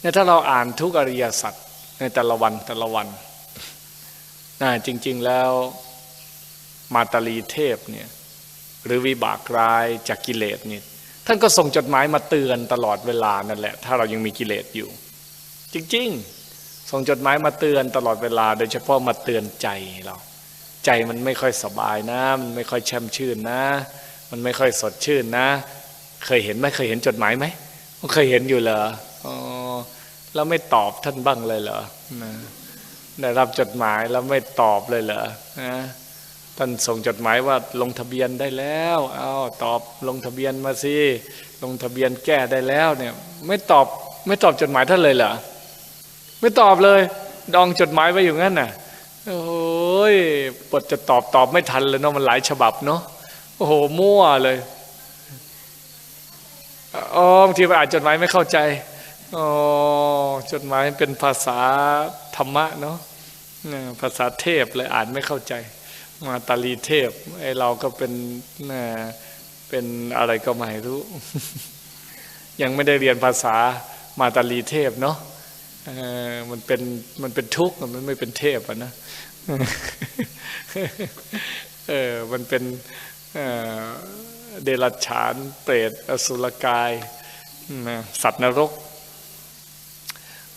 เนี่ยถ้าเราอ่านทุกอริยสัจในแต่ละวันแต่ละวันนะจริง ๆแล้วมาตาลีเทพเนี่ยหรือวิบากร้ายจากกิเลสนี่ท่านก็ส่งจดหมายมาเตือนตลอดเวลานั่นแหละ ถ้าเรายังมีกิเลสอยู่ จริง ๆ ส่งจดหมายมาเตือนตลอดเวลา โดยเฉพาะมาเตือนใจเรา ใจมันไม่ค่อยสบายนะ มันไม่ค่อยแช่มชื่นนะ มันไม่ค่อยสดชื่นนะ เคยเห็นไหมเคยเห็นจดหมายไหมเคยเห็นอยู่เหรอ อ๋อแล้วไม่ตอบท่านบ้างเลยเหรอนะได้รับจดหมายแล้วไม่ตอบเลยเหรอนะท่านส่งจดหมายว่าลงทะเบียนได้แล้วเอาตอบลงทะเบียนมาสิลงทะเบียนแก้ได้แล้วเนี่ยไม่ตอบไม่ตอบจดหมายท่านเลยเหรอไม่ตอบเลย ดองจดหมายไว้อยู่งั้นน่ะโอ้ยปดจะตอบตอบไม่ทันเลยเนาะมันหลายฉบับเนาะโอ้โหมั่วเลยอ๋อบางทีไปอ่านจดหมายไม่เข้าใจ อ๋อจดหมายเป็นภาษาธรรมะเนาะภาษาเทพเลยอ่านไม่เข้าใจ มาตาลีเทพไอเราก็เป็นเป็นอะไรก็ไม่รู้ ยังไม่ได้เรียนภาษามาตาลีเทพเนาะมันเป็นมันเป็นทุกข์มันไม่เป็นเทพอะนะเออมันเป็นเดรัจฉานเปรตอสุรกายสัตว์นรก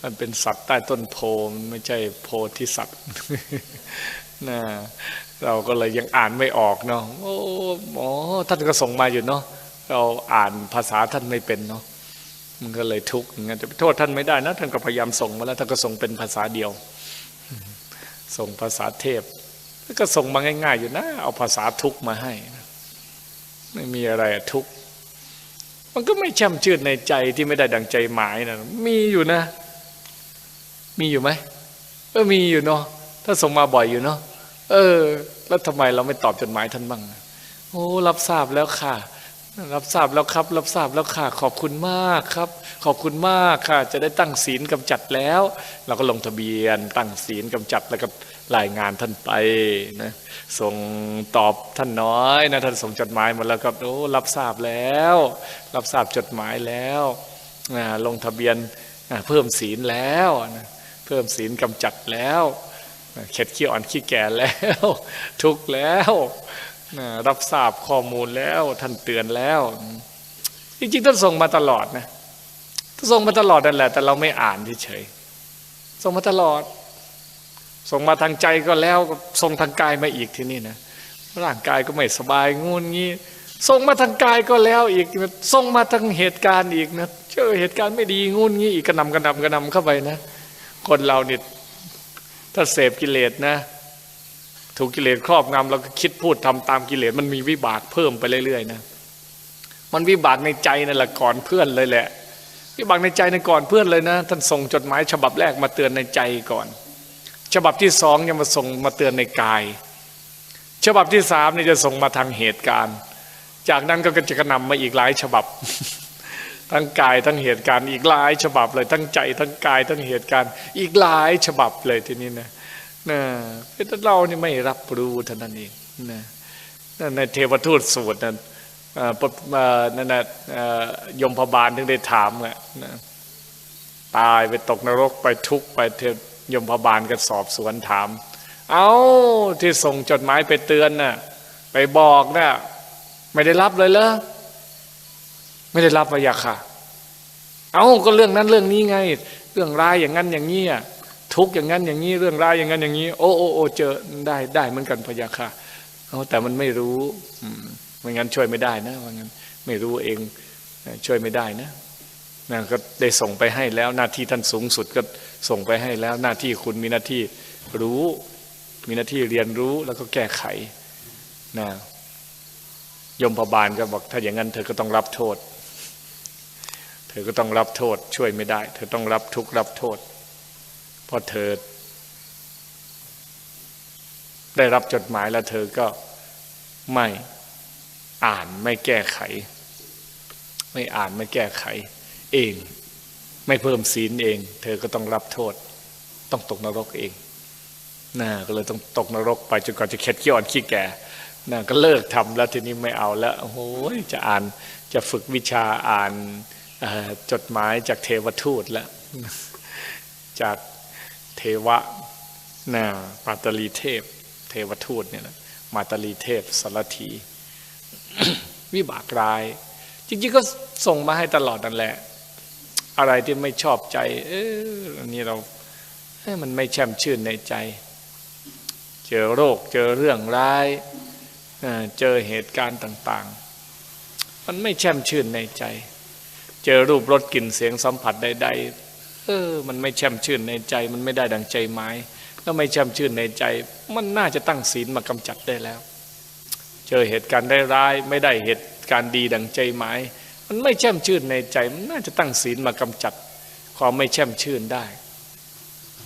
มันเป็นสัตว์ใต้ต้นโพมไม่ใช่โพธิสัตว์นะเราก็เลยยังอ่านไม่ออกเนาะโอ้หมอท่านก็ส่งมาอยู่เนาะเราอ่านภาษาท่านไม่เป็นเนาะมันก็เลยทุกข์งั้นจะไปโทษท่านไม่ได้นะท่านก็พยายามส่งมาแล้วท่านก็ส่งเป็นภาษาเดียว ส่งภาษาเทพก็ส่งมาง่าย ๆ อยู่นะ เอาภาษาทุกมาให้ ไม่มีอะไรทุกมันก็ไม่แช่มชื่นในใจที่ไม่ได้ดังใจหมายนะมีอยู่นะ มีอยู่ไหมเออมีอยู่เนาะถ้าส่งมาบ่อยอยู่เนาะเออ แล้วทำไมเราไม่ตอบจดหมายท่านบ้างโอ้รับทราบแล้วค่ะ รับทราบแล้วครับ รับทราบแล้วค่ะ ขอบคุณมากครับ ขอบคุณมากค่ะ จะได้ตั้งศีลกำจัดแล้ว เราก็ลงทะเบียน ตั้งศีลกำจัดแล้วก็รายงานท่านไปนะส่งตอบท่านน้อยนะท่านส่งจดหมายมาแล้วก็โอ้รับทราบแล้ว รับทราบจดหมายแล้วลงทะเบียนเพิ่มศีลแล้วนะ เพิ่มศีลกำจัดแล้วเข็ดขี้อ่อนขี้แก่แล้ว ทุกแล้วรับทราบข้อมูลแล้วท่านเตือนแล้ว จริงๆท่านส่งมาตลอดนะท่านส่งมาตลอดนั่นแหละ แต่เราไม่อ่านเฉยส่งมาตลอด ส่งมาทางใจก็แล้วส่งทางกายมาอีกที่นี่นะร่างกายก็ไม่สบายงูนงี้ส่งมาทางกายก็แล้วอีกส่งมาทางเหตุการณ์อีกนะเจอเหตุการณ์ไม่ดีงูนงี้อีกกระนำกระนำกระนำเข้าไปนะ คนเราเนี่ยถ้าเสพกิเลสนะ ถูกกิเลสครอบงำเราก็คิดพูดทำตามกิเลสมันมีวิบากเพิ่มไปเรื่อยๆนะมันวิบากในใจนั่นแหละก่อนเพื่อนเลยแหละ วิบากในใจในก่อนเพื่อนเลยนะ ท่านส่งจดหมายฉบับแรกมาเตือนในใจก่อน ฉบับที่สองยังมาส่งมาเตือนในกาย ฉบับที่สามนี่จะส่งมาทางเหตุการณ์ จากนั้นก็จะกระนำมาอีกหลายฉบับ ทั้งกายทั้งเหตุการณ์อีกหลายฉบับเลยทั้งใจทั้งกายทั้งเหตุการณ์ อีกหลายฉบับเลยทีนี้นะนะแต่เรานี่ไม่รับรู้เท่านั้นเองนะในเทวทูตสูตรนั้นนั่นนะยมพบาลถึงได้ถามอะตายไปตกนรกไปทุกข์ไปเทยมพบาลก็สอบสวนถาม เอาที่ส่งจดหมายไปเตือนน่ะไปบอกน่ะไม่ได้รับเลยเหรอ ไม่ได้รับมายาค่ะ เอาก็เรื่องนั้นเรื่องนี้ไง เรื่องร้ายอย่างนั้นอย่างนี้อะทุกอย่างนั้นอย่างนี้เรื่องร้ายอย่างนั้นอย่างนี้ โอ้โอ้โอ้เจอได้ได้เหมือนกันพยาค่ะเอาแต่มันไม่รู้ไม่งั้นช่วยไม่ได้นะว่างั้นไม่รู้เองช่วยไม่ได้นะนะก็ได้ส่งไปให้แล้ว หน้าที่ท่านสูงสุดก็ส่งไปให้แล้ว หน้าที่คุณมีหน้าที่รู้ มีหน้าที่เรียนรู้แล้วก็แก้ไขนะยมพบาลก็บอกถ้าอย่างนั้นเธอก็ต้องรับโทษ ธอก็ต้องรับโทษช่วยไม่ได้ เธอต้องรับทุกรับโทษ เพราะเธอ ได้รับจดหมายแล้วเธอก็ไม่อ่านไม่แก้ไข ไม่อ่านไม่แก้ไข เอง ไม่เพิ่มศีลเอง เธอก็ต้องรับโทษ ต้องตกนรกเองน่าก็เลยต้องตกนรกไปจนกว่าจะเข็ดขี้อ่อนขี้แก่น่าก็เลิกทำแล้วทีนี้ไม่เอาแล้วโอ้โหจะอ่านจะฝึกวิชาอ่าน จดหมายจากเทวทูตแล้ว จากเทวะนามาตลีเทพ เทวทูตเนี่ยนะมาตลีเทพสารถี วิบากร้าย จริงๆก็ส่งมาให้ตลอดนั่นแหละ อะไรที่ไม่ชอบใจ เอออันนี้เราเอ้ยมันไม่แช่มชื่นในใจ เจอโรค เจอเรื่องร้ายเออเจอเหตุการณ์ต่าง ๆ มันไม่แช่มชื่นในใจ เจอรูปรสกลิ่นเสียงสัมผัสใดๆเออ มันไม่แช่มชื่นในใจ มันไม่ได้ดังใจหมายแล้วไม่แช่มชื่นในใจ มันน่าจะตั้งศีลมากำจัดได้แล้ว เจอเหตุการณ์ได้ร้ายไม่ได้เหตุการณ์ดีดังใจหมายมันไม่แช่มชื่นในใจ มันน่าจะตั้งศีลมากำจัด ความไม่แช่มชื่นได้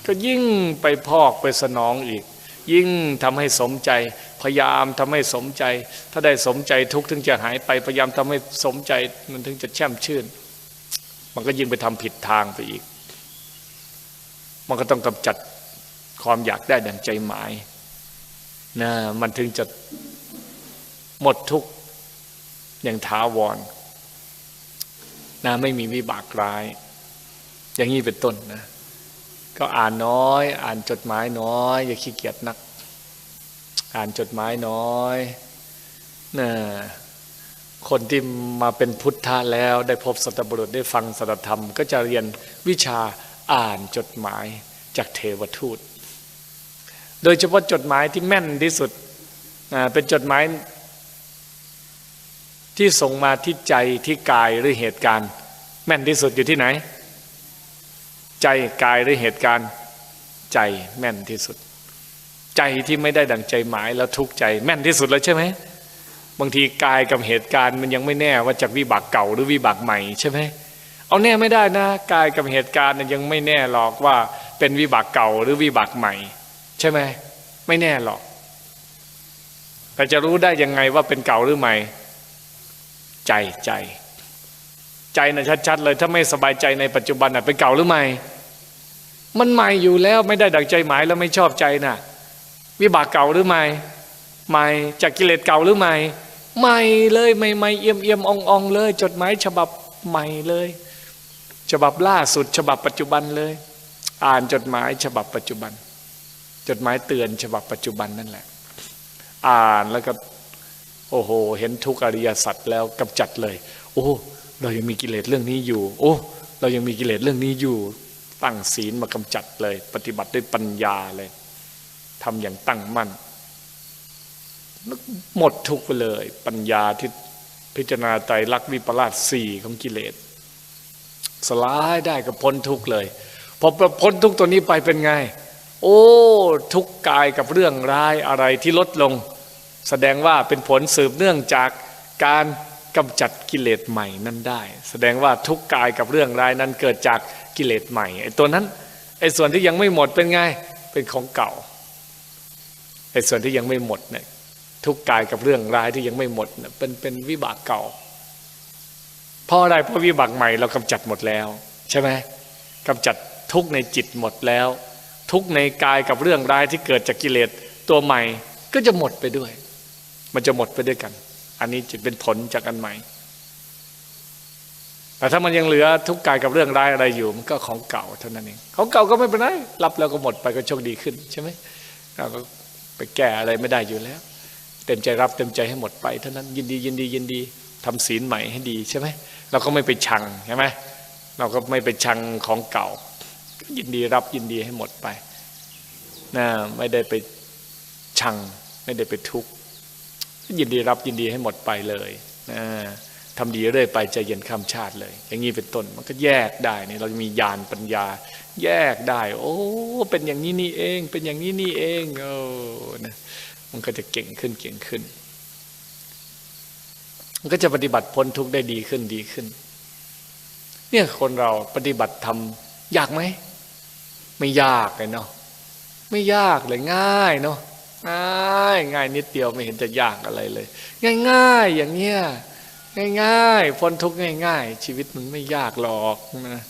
ก็ยิ่งไปพอกไปสนองอีก ยิ่งทำให้สมใจ พยายามทำให้สมใจ ถ้าได้สมใจทุกข์ถึงจะหายไปพยายามทำให้สมใจมันถึงจะแช่มชื่น มันก็ยิ่งไปทำผิดทางไปอีก มันก็ต้องกำจัดความอยากได้ดังใจหมายนะมันถึงจะหมดทุกข์อย่างท้าวรนะไม่มีวิบากร้าย อย่างนี้เป็นต้นนะ ก็อ่านน้อย อ่านจดหมายน้อย อย่าขี้เกียจนัก อ่านจดหมายน้อยนะ คนที่มาเป็นพุทธะแล้วได้พบสัตบุรุษได้ฟังสัตธรรม ก็จะเรียนวิชาอ่านจดหมายจากเทวทูต โดยเฉพาะจดหมายที่แม่นที่สุดเป็นจดหมายที่ส่งมาที่ใจที่กายหรือเหตุการณ์ แม่นที่สุดอยู่ที่ไหน ใจกายหรือเหตุการณ์ใจแม่นที่สุด ใจที่ไม่ได้ดังใจหมายแล้วทุกข์ใจแม่นที่สุดแล้วใช่ไหม บางทีกายกับเหตุการณ์มันยังไม่แน่ว่าจากวิบากเก่าหรือวิบากใหม่ใช่ไหมเอาแน่ไม่ได้นะกายกับเหตุการณ์ยังไม่แน่หรอกว่าเป็นวิบากเก่าหรือวิบากใหม่ ใช่ไหมไม่แน่หรอก แต่จะรู้ได้ยังไงว่าเป็นเก่าหรือใหม่ ใจใจ ใจนะชัดๆเลย ถ้าไม่สบายใจในปัจจุบันน่ะเป็นเก่าหรือใหม่ มันใหม่อยู่แล้วไม่ได้ดังใจหมายแล้วไม่ชอบใจน่ะ วิบากเก่าหรือใหม่ใหม่จากกิเลสเก่าหรือใหม่ ใหม่เลยใหม่ๆเอี่ยมเอี่ยมอ่องๆเลย จดหมายฉบับใหม่เลย ฉบับล่าสุด ฉบับปัจจุบันเลย อ่านจดหมายฉบับปัจจุบัน จดหมายเตือนฉบับปัจจุบันนั่นแหละ อ่านแล้วก็โอ้โห เห็นทุกอริยสัจแล้วกำจัดเลย โอ้ เรายังมีกิเลสเรื่องนี้อยู่ โอ้ เรายังมีกิเลสเรื่องนี้อยู่ ตั้งศีลมากำจัดเลย ปฏิบัติด้วยปัญญาเลยทำอย่างตั้งมั่น หมดทุกไปเลย ปัญญาที่พิจารณาไตรลักษณ์วิปลาสสี่ของกิเลส สลายได้ก็พ้นทุกเลยพอพ้นทุกตัวนี้ไปเป็นไง โอ้ ทุกกายกับเรื่องร้ายอะไรที่ลดลง แสดงว่าเป็นผลสืบเนื่องจากการกำจัดกิเลสใหม่นั้นได้ แสดงว่าทุกกายกับเรื่องร้ายนั้นเกิดจากกิเลสใหม่ไอ้ตัวนั้นไอ้ส่วนที่ยังไม่หมดเป็นไงเป็นของเก่าไอ้ส่วนที่ยังไม่หมดเนี่ย ทุกกายกับเรื่องร้ายที่ยังไม่หมดเป็นเป็นวิบากเก่าเพราะอะไรเพราะวิบากใหม่เรากำจัดหมดแล้ว ใช่ไหมกำจัดทุกในจิตหมดแล้ว ทุกในกายกับเรื่องร้ายที่เกิดจากกิเลสตัวใหม่ก็จะหมดไปด้วย มันจะหมดไปด้วยกัน อันนี้จะเป็นผลจากอันใหม่ แต่ถ้ามันยังเหลือทุกกายกับเรื่องร้ายอะไรอยู่มันก็ของเก่าเท่านั้นเองของเก่าก็ไม่เป็นไรรับแล้วก็หมดไปก็โชคดีขึ้นใช่ไหมเราก็ไปแก้อะไรไม่ได้อยู่แล้ว เต็มใจรับเต็มใจให้หมดไปเท่านั้นยินดียินดียินดีทำศีลใหม่ให้ดีใช่ไหมเราก็ไม่ไปชังใช่ไหมเราก็ไม่ไปชังของเก่า ยินดีรับยินดีให้หมดไปนะไม่ได้ไปชัง ไม่ได้ไปทุกข์ยินดีรับยินดีให้หมดไปเลยนะทำดีเรื่อยไปใจเย็นข้ามชาติเลย อย่างนี้เป็นต้นมันก็แยกได้เนี่ยเรามีญาณปัญญา แยกได้ โอ้เป็นอย่างนี้นี่เอง เป็นอย่างนี้นี่เองโอ้นะ มันก็จะเก่งขึ้นเก่งขึ้น มันก็จะปฏิบัติพ้นทุกข์ได้ดีขึ้นดีขึ้น เนี่ยคนเราปฏิบัติทำยากไหมไม่ยากเลยเนาะไม่ยากเลยง่ายเนาะง่ายง่ายนิดเดียวไม่เห็นจะยากอะไรเลย ง่ายง่ายอย่างเงี้ยง่ายง่ายพ้นทุกข์ง่ายง่ายชีวิตมันไม่ยากหรอกนะ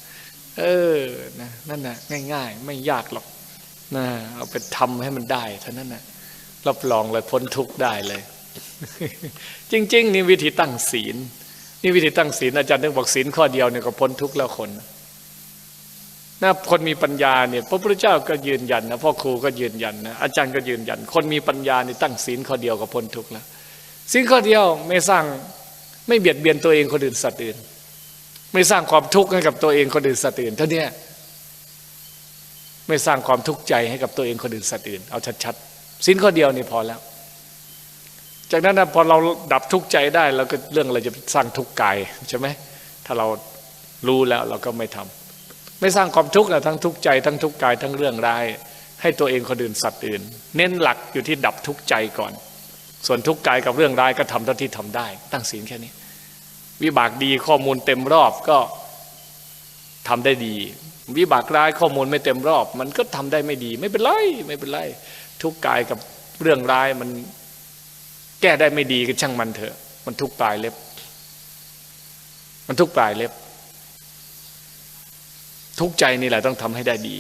เออนะนั่นนะง่ายง่ายไม่ยากหรอกนะเอาไปทำให้มันได้เท่านั้นนะ รับรองเลยพ้นทุกข์ได้เลย จริง ๆ นี่วิธีตั้งศีล นี่วิธีตั้งศีลอาจารย์ถึงบอกศีลข้อเดียวเนี่ยก็พ้นทุกข์แล้วคนนะคนมีปัญญาเนี่ยพระพุทธเจ้าก็ยืนยันนะพ่อครูก็ยืนยันนะอาจารย์ก็ยืนยัน คนมีปัญญานี่ตั้งศีลข้อเดียวกับพ้นทุกข์แล้วศีลข้อเดียวไม่สร้างไม่เบียดเบียนตัวเองคนอื่นสัตว์อื่น ไม่สร้างความทุกข์ให้กับตัวเองคนอื่นสัตว์อื่นเท่านี้ไม่สร้างความทุกข์ใจให้กับตัวเองคนอื่นสัตว์อื่น เอาชัดๆ ศีลข้อเดียวนี่พอแล้ว จากนั้นนะพอเราดับทุกข์ใจได้เราก็เรื่องอะไรจะสร้างทุกข์กายใช่ไหมถ้าเรารู้แล้วเราก็ไม่ทำไม่สร้างความทุกข์นะทั้งทุกข์ใจทั้งทุกข์กายทั้งเรื่องร้าย ให้ตัวเองคนอื่นสัตว์อื่น เน้นหลักอยู่ที่ดับทุกข์ใจก่อน ส่วนทุกข์กายกับเรื่องร้ายก็ทำเท่าที่ทำได้ ตั้งศีลแค่นี้ วิบากดีข้อมูลเต็มรอบก็ทำได้ดี วิบากร้ายข้อมูลไม่เต็มรอบ มันก็ทำได้ไม่ดี ไม่เป็นไรไม่เป็นไร ทุกกายกับเรื่องร้ายมันแก้ได้ไม่ดีก็ช่างมันเถอะ มันทุกปลายเล็บ มันทุกปลายเล็บ ทุกใจนี่แหละต้องทำให้ได้ดี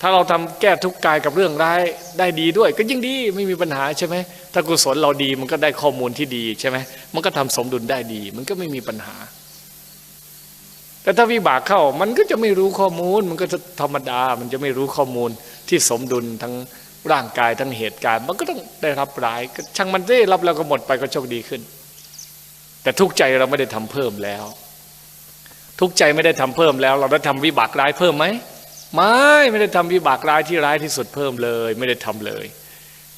ถ้าเราทำแก้ทุกกายกับเรื่องร้ายได้ดีด้วย ก็ยิ่งดีไม่มีปัญหาใช่ไหมถ้ากุศลเราดีมันก็ได้ข้อมูลที่ดีใช่ไหมมันก็ทำสมดุลได้ดี มันก็ไม่มีปัญหา แต่ถ้าวิบากเข้ามันก็จะไม่รู้ข้อมูล มันก็จะธรรมดา มันจะไม่รู้ข้อมูลที่สมดุลทั้งร่างกายทั้งเหตุการณ์ มันก็ต้องได้รับร้ายช่างมันได้รับแล้วก็หมดไปก็โชคดีขึ้น แต่ทุกใจเราไม่ได้ทำเพิ่มแล้ว ทุกใจไม่ได้ทำเพิ่มแล้ว เราได้ทำวิบากร้ายเพิ่มไหมไม่ไม่ได้ทำวิบากร้ายที่ร้ายที่สุดเพิ่มเลย ไม่ได้ทำเลย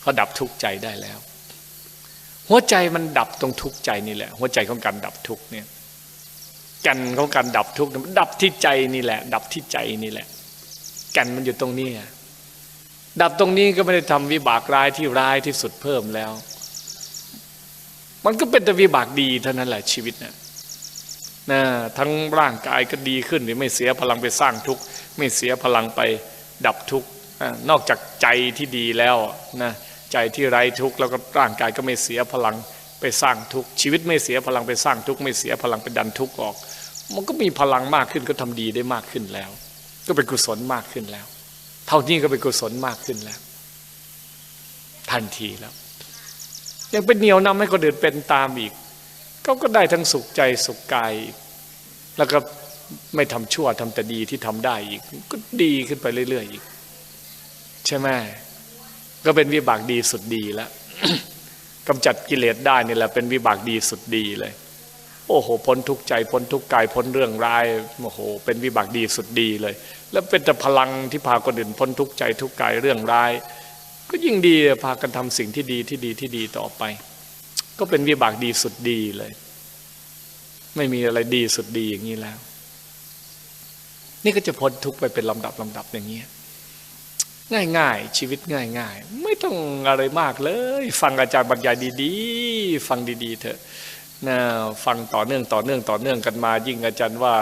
เขาดับทุกใจได้แล้ว หัวใจมันดับตรงทุกใจนี่แหละ หัวใจของการดับทุกเนี่ย กันของการดับทุกมันดับที่ใจนี่แหละ ดับที่ใจนี่แหละกันมันอยู่ตรงนี้ดับตรงนี้ก็ไม่ได้ทำวิบากร้ายที่ร้ายที่สุดเพิ่มแล้ว มันก็เป็นแต่วิบากดีเท่านั้นแหละชีวิตนะนะทั้งร่างกายก็ดีขึ้นไม่เสียพลังไปสร้างทุกข์ไม่เสียพลังไปดับทุกข์นอกจากใจที่ดีแล้วนะใจที่ไร้ทุกข์แล้วก็ร่างกายก็ไม่เสียพลังไปสร้างทุกข์ชีวิตไม่เสียพลังไปสร้างทุกข์ไม่เสียพลังไปดันทุกข์ออก มันก็มีพลังมากขึ้นก็ทำดีได้มากขึ้นแล้ว ก็เป็นกุศลมากขึ้นแล้ว เท่านี้ก็เป็นกุศลมากขึ้นแล้ว ทันทีแล้ว ยังเป็นเหนียวนำให้คนอื่นเป็นตามอีกเขาก็ได้ทั้งสุขใจสุขกายแล้วก็ไม่ทำชั่วทำแต่ดีที่ทำได้อีก ก็ดีขึ้นไปเรื่อยๆอีก ใช่ไหมก็เป็นวิบากดีสุดดีแล้วกำจัดกิเลสได้นี่แหละเป็นวิบากดีสุดดีเลย อ้โห พ้นทุกใจ พ้นทุกกายพ้นเรื่องร้ายโอ้โห เป็นวิบากดีสุดดีเลย แล้วเป็นแต่พลังที่พาคนอื่นพ้นทุกใจทุกกายเรื่องร้าย ก็ยิ่งดีพากันทำสิ่งที่ดีที่ดีที่ดีต่อไป ก็เป็นวิบากดีสุดดีเลย ไม่มีอะไรดีสุดดีอย่างนี้แล้ว นี่ก็จะพ้นทุกไปเป็นลำดับลำดับอย่างนี้ง่ายๆ ชีวิตง่าย ๆ ไม่ต้องอะไรมากเลย ฟังอาจารย์บรรยายดี ๆ ฟังดี ๆ เถอะ นะฟังต่อเนื่องต่อเนื่องต่อเนื่องกันมา ยิ่งอาจารย์ว่า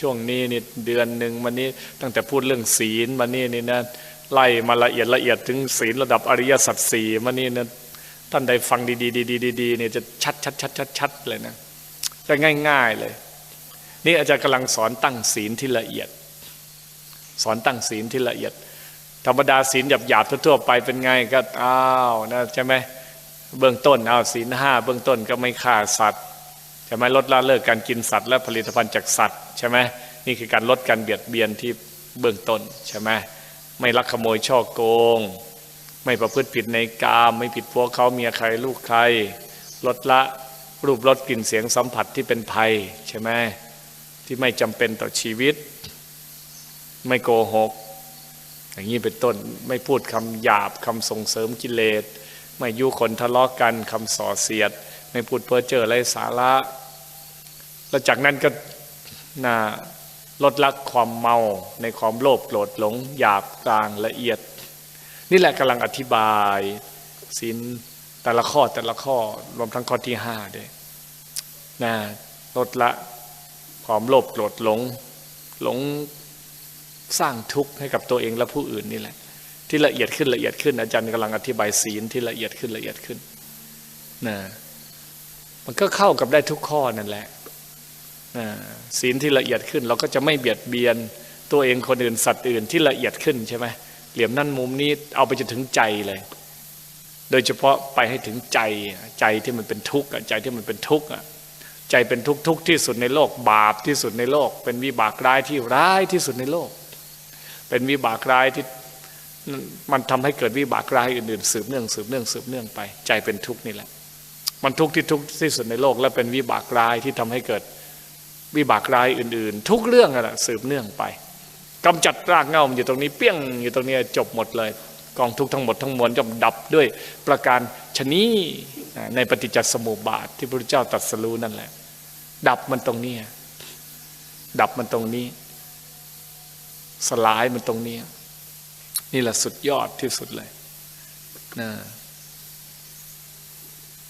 ช่วงนี้นี่เดือนหนึ่งมันนี้ตั้งแต่พูดเรื่องศีลมานี่นี่นะไล่มาละเอียดละเอียดถึงศีลระดับอริยสัจสี่มานี่นะท่านใดฟังดีๆดีๆเนี่ยจะชัดชัดชัดชัดชัดเลยนะจะง่าย ๆเลย นี่อาจารย์กำลังสอนตั้งศีลที่ละเอียด สอนตั้งศีลที่ละเอียด ธรรมดาศีลหยาบหยาบทั่วไปเป็นไงก็อ้าวนะใช่ไหม เบื้องต้นเอาศีลห้าเบื้องต้นก็ไม่ฆ่าสัตว์ใช่ไหมลดละเลิกการกินสัตว์ และผลิตภัณฑ์จากสัตว์ใช่ไหมนี่คือการลดการเบียดเบียนที่เบื้องต้นใช่ไหมไม่ลักขโมยช่อโกง ไม่ประพฤติผิดในกาม ไม่ผิดพวกเขาเมียใครลูกใคร ลดละรูปรสกลิ่นเสียงสัมผัสที่เป็นภัยใช่ไหมที่ไม่จำเป็นต่อชีวิต ไม่โกหก อย่างนี้เป็นต้นไม่พูดคำหยาบคำส่งเสริมกิเลส ไม่ยุคนทะเลาะกกันคำส่อเสียด ไม่พูดเพ้อเจ้อไรสาระ แล้วจากนั้นก็น่าลดละความเมาในความโลภโกรธหลงหยาบกลางละเอียด นี่แหละกำลังอธิบายศีลแต่ละข้อแต่ละข้อรวมทั้งข้อที่ห้าด้วยนะลดละความโลภโกรธหลงหลงสร้างทุกข์ให้กับตัวเองและผู้อื่นนี่แหละ ที่ละเอียดขึ้นละเอียดขึ้น อาจารย์กำลังอธิบายศีลที่ละเอียดขึ้นละเอียดขึ้นนะมันก็เข้ากับได้ทุกข้อนั่นแหละนะศีลที่ละเอียดขึ้น เราก็จะไม่เบียดเบียนตัวเองคนอื่นสัตว์อื่นที่ละเอียดขึ้นใช่ไหมเหลี่ยมนั่นมุมนี้เอาไปจนถึงใจเลย โดยเฉพาะไปให้ถึงใจใจที่มันเป็นทุกข์ใจที่มันเป็นทุกข์ใจเป็นทุกข์ทุกที่สุดในโลก บาปที่สุดในโลก เป็นวิบากร้ายที่ร้ายที่สุดในโลก เป็นวิบากร้ายที่ มันทำให้เกิดวิบากร้ายอื่นๆสืบเนื่องสืบเนื่องสืบเนื่องไป ใจเป็นทุกข์นี่แหละ มันทุกข์ที่ทุกข์ที่สุดในโลก และเป็นวิบากร้ายที่ทำให้เกิดวิบากร้ายอื่น ๆ ทุกเรื่องอะสืบเนื่องไปกำจัดรากเหง้าอยู่ตรงนี้เปี้ยงอยู่ตรงนี้จบหมดเลย กองทุกข์ทั้งหมดทั้งมวลจะดับด้วยประการชนีในปฏิจจสมุปบาทที่พระพุทธเจ้าตรัสรู้นั่นแหละ ดับมันตรงนี้ดับมันตรงนี้ สลายมันตรงนี้ นี่แหละสุดยอดที่สุดเลยนะ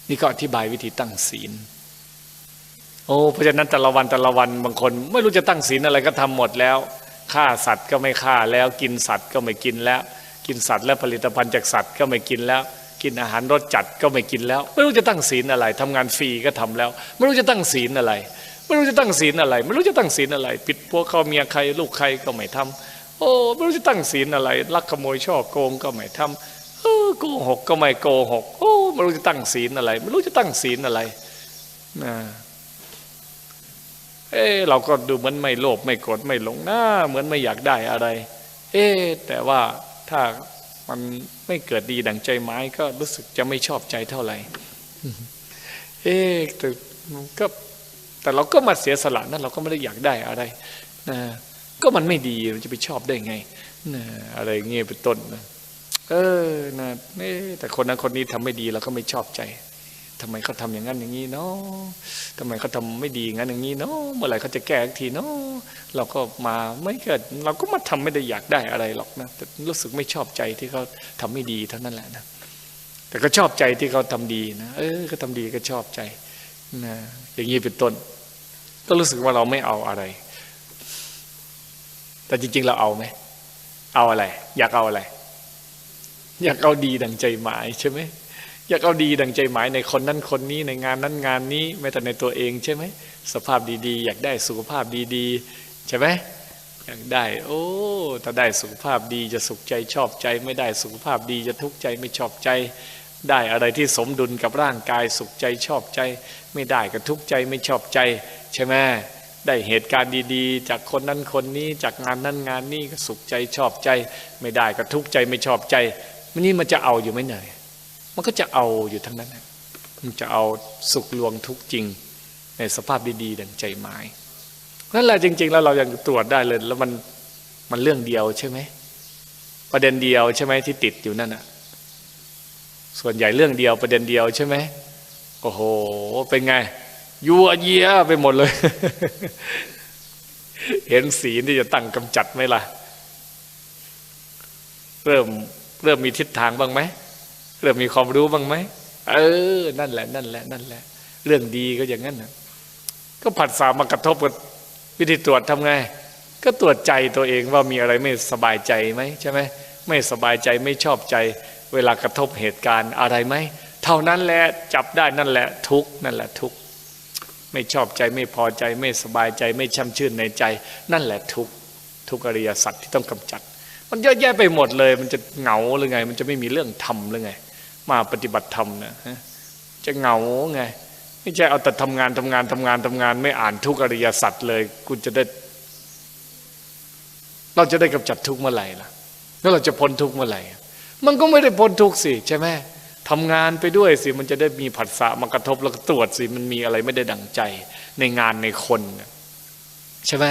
นี่ก็อธิบายวิธีตั้งศีล โอ้เพราะฉะนั้นแต่ละวันแต่ละวันบางคน ไม่รู้จะตั้งศีลอะไรก็ทำหมดแล้วฆ่าสัตว์ก็ไม่ฆ่าแล้ว กินสัตว์ก็ไม่กินแล้ว กินสัตว์และผลิตภัณฑ์จากสัตว์ก็ไม่กินแล้ว กินอาหารรสจัดก็ไม่กินแล้ว ไม่รู้จะตั้งศีลอะไรทำงานฟรีก็ทำแล้ว ไม่รู้จะตั้งศีลอะไร ไม่รู้จะตั้งศีลอะไร ไม่รู้จะตั้งศีลอะไร ปิดพวกเขาเมียใครลูกใครก็ไม่ทำ โอ้ไม่รู้จะตั้งศีลอะไรลักขโมยช่อโกงก็ไม่ทำเออโกหกก็ไม่โกหกโอ้ไม่รู้จะตั้งศีลอะไรไม่รู้จะตั้งศีลอะไรนะเออเราก็ดูเหมือนไม่โลภไม่โกรธไม่หลงหน้าเหมือนไม่อยากได้อะไร เอ๊แต่ว่าถ้ามันไม่เกิดดีดังใจไม้ก็รู้สึกจะไม่ชอบใจเท่าไหร่เอ๊แต่ก็แต่เราก็มาเสียสละนั่นเราก็ไม่ได้อยากได้อะไรนะ ก็มันไม่ดีมันจะไปชอบได้ไงนะอะไรเงี้ยเป็นต้นนะเออนะนี่แต่คนนั้นคนนี้ทำไม่ดีเราก็ไม่ชอบใจทำไมเขาทาอย่างนั้นอย่างนี้เนาะทำไมเขาทาไม่ดีงั้นอย่างนี้เนาะเมื่อไหร่เขาจะแก้ทีเนาะเราก็มาไม่เกิด เราก็มาทำไม่ได้อยากได้อะไรหรอกนะแต่รู้สึกไม่ชอบใจที่เขาทำไม่ดีเท่านั้นแหละนะแต่ก็ชอบใจที่เขาทำดีนะเออก็ทำดีก็ชอบใจนะอย่างนี้เป็นต้น ก็รู้สึกว่าเราไม่เอาอะไร แต่จริง ๆ เราเอาไหมเอาอะไร อยากเอาอะไร อยากเอาดีดังใจหมายใช่ไหมอยากเอาดีดังใจหมายในคนนั้นคนนี้ในงานนั้นงานนี้แม้แต่ในตัวเองใช่ไหมสภาพดีๆ อยากได้สุขภาพดีๆ ใช่ไหมอยากได้ โอ้ถ้าได้สุขภาพดีจะสุขใจชอบใจ ไม่ได้สุขภาพดีจะทุกข์ใจไม่ชอบใจ ได้อะไรที่สมดุลกับร่างกายสุขใจชอบใจ ไม่ได้ก็ทุกข์ใจไม่ชอบใจ ใช่ไหม ได้เหตุการณ์ดีๆ จากคนนั้นคนนี้จากงานนั้นงานนี้ก็สุขใจชอบใจ ไม่ได้ก็ทุกข์ใจไม่ชอบใจมันนี่มันจะเอาอยู่ไหมเหนื่อยมันก็จะเอาอยู่ทั้งนั้นมันจะเอาสุขลวงทุกจริง ในสภาพดีๆดังใจหมายนั่นแหละจริง ๆ แล้วเรายังตรวจได้เลย แล้วมันมันเรื่องเดียวใช่ไหมประเด็นเดียวใช่ไหมที่ติดอยู่นั่นอะ ส่วนใหญ่เรื่องเดียวประเด็นเดียวใช่ไหมโอ้โห เป็นไง ยัวเยียไปหมดเลย เห็นสีที่จะตั้งกำจัดไหมล่ะ เริ่มเริ่มมีทิศทางบ้างไหมเริ่มมีความรู้บ้างไหมเออ นั่นแหละ นั่นแหละ นั่นแหละ เรื่องดีก็อย่างนั้นนะก็ผัดสามากระทบกับวิธีตรวจทำไง ก็ตรวจใจตัวเองว่ามีอะไรไม่สบายใจไหมใช่ไหมไม่สบายใจไม่ชอบใจ เวลากระทบเหตุการณ์อะไรไหมเท่านั้นแหละจับได้นั่นแหละ ทุกนั่นแหละทุก ไม่ชอบใจไม่พอใจไม่สบายใจไม่ช่ำชื่นในใจ นั่นแหละทุกทุกอริยสัจที่ต้องกำจัด มันเยอะแยะไปหมดเลย มันจะเหงาหรือไง มันจะไม่มีเรื่องทำหรือไง มาปฏิบัติธรรมนะจะเหงาไงไม่ใช่เอาแต่ทำงานทำงานทำงานทำงาน ไม่อ่านทุกอริยสัจเลยคุณจะได้ เราจะได้กำจัดทุกเมื่อไหร่ล่ะแล้วเราจะพ้นทุกเมื่อไหร่ มันก็ไม่ได้พ้นทุกสิใช่ไหม ทำงานไปด้วยสิมันจะได้มีผัสสะมากระทบแล้วก็ตรวจสิมันมีอะไรไม่ได้ดังใจในงานในคนใช่ไหม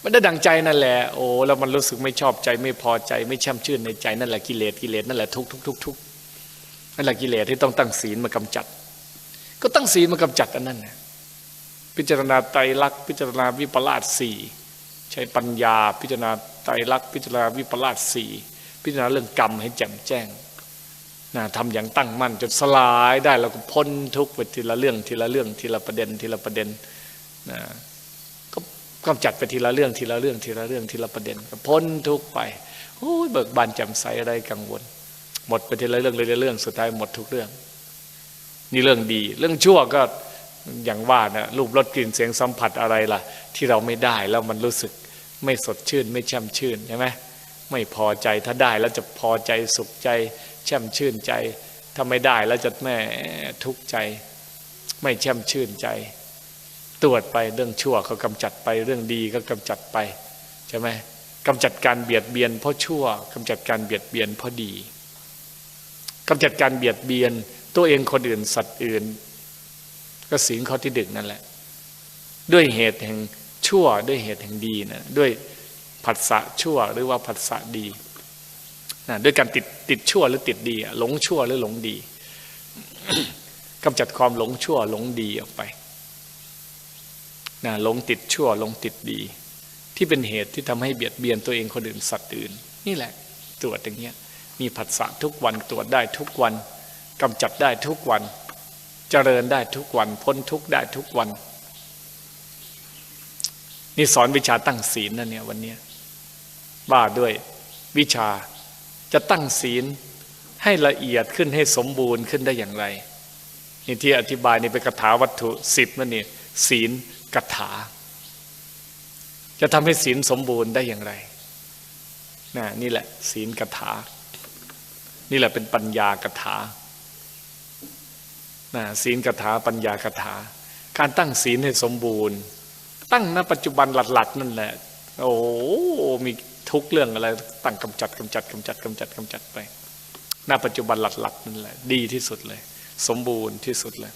ไม่ได้ดังใจนั่นแหละโอ้แล้วมันรู้สึกไม่ชอบใจไม่พอใจไม่ช่ำชื่นในใจนั่นแหละกิเลสกิเลสนั่นแหละทุกทุกทุกทุกนั่นแหละกิเลสที่ต้องตั้งศีลมากำจัด ก็ตั้งศีลมากำจัดอันนั้นนะพิจารณาไตรลักษณ์พิจารณาวิปลาสสี่ใช้ปัญญา พิจารณาไตรลักษณ์พิจารณาวิปลาสสี่พิจารณาเรื่องกรรมให้แจ่มแจ้ง นะทำอย่างตั้งมั่นจนสลายได้แล้วก็พ้นทุกไปทีละเรื่องทีละเรื่องทีละประเด็นทีละประเด็นนะก็กำจัดไปทีละเรื่องทีละเรื่องทีละเรื่องทีละประเด็นก็พ้นทุกไปโอ้ยเบิกบานแจ่มใสอะไรกังวล หมดไปทีละเรื่องเลยเรื่องสุดท้ายหมดทุกเรื่อง นี่เรื่องดี เรื่องชั่วก็อย่างว่านะรูปรสกลิ่นเสียงสัมผัสอะไรล่ะ ที่เราไม่ได้แล้วมันรู้สึกไม่สดชื่นไม่แช่มชื่นใช่ไหมไม่พอใจถ้าได้แล้วจะพอใจสุขใจ แช่มชื่นใจถ้าไม่ได้แล้วจะแม่ทุกข์ใจ ไม่แช่มชื่นใจ ตรวจไปเรื่องชั่วก็กำจัดไปเรื่องดีก็กำจัดไปใช่ไหมกำจัดการเบียดเบียนเพราะชั่วกำจัดการเบียดเบียนเพราะดีกำจัดการเบียดเบียน ตัวเองคนอื่นสัตว์อื่น ก็ศีลข้อที่ดึกนั่นแหละ ด้วยเหตุแห่งชั่วด้วยเหตุแห่งดีนะด้วยผัสสะชั่วหรือว่าผัสสะดี นะด้วยการติดติดชั่วหรือติดดีหลงชั่วหรือหลงดีกำจัดความหลงชั่วหลงดีออกไปนะหลงติดชั่วหลงติดดี ที่เป็นเหตุที่ทำให้เบียดเบียนตัวเองคนอื่นสัตว์อื่น นี่แหละตรวจอย่างเงี้ยมีผัสสะทุกวันตรวจได้ทุกวันกำจัดได้ทุกวัน เจริญได้ทุกวัน พ้นทุกได้ทุกวัน นี่สอนวิชาตั้งศีลนะเนี่ยวันเนี้ยว่าด้วยวิชา จะตั้งศีลให้ละเอียดขึ้นให้สมบูรณ์ขึ้นได้อย่างไรนี่ที่อธิบายนี่เป็นคาถาวัตถุสิบนั่นนี่ศีลคาถา จะทำให้ศีลสมบูรณ์ได้อย่างไรนนี่แหละ ศีลคาถา นี่แหละเป็นปัญญากถานะศีลคาถาปัญญากถา การตั้งศีลให้สมบูรณ์ ตั้งณปัจจุบันหลัดๆนั่นแหละ โอ้โหมี ทุกเรื่องอะไรตั้งกำจัดกำจัดกำจัดกำจัดกำจัดไป หน้าปัจจุบันหลัดๆนั่นแหละ ดีที่สุดเลย สมบูรณ์ที่สุดเลย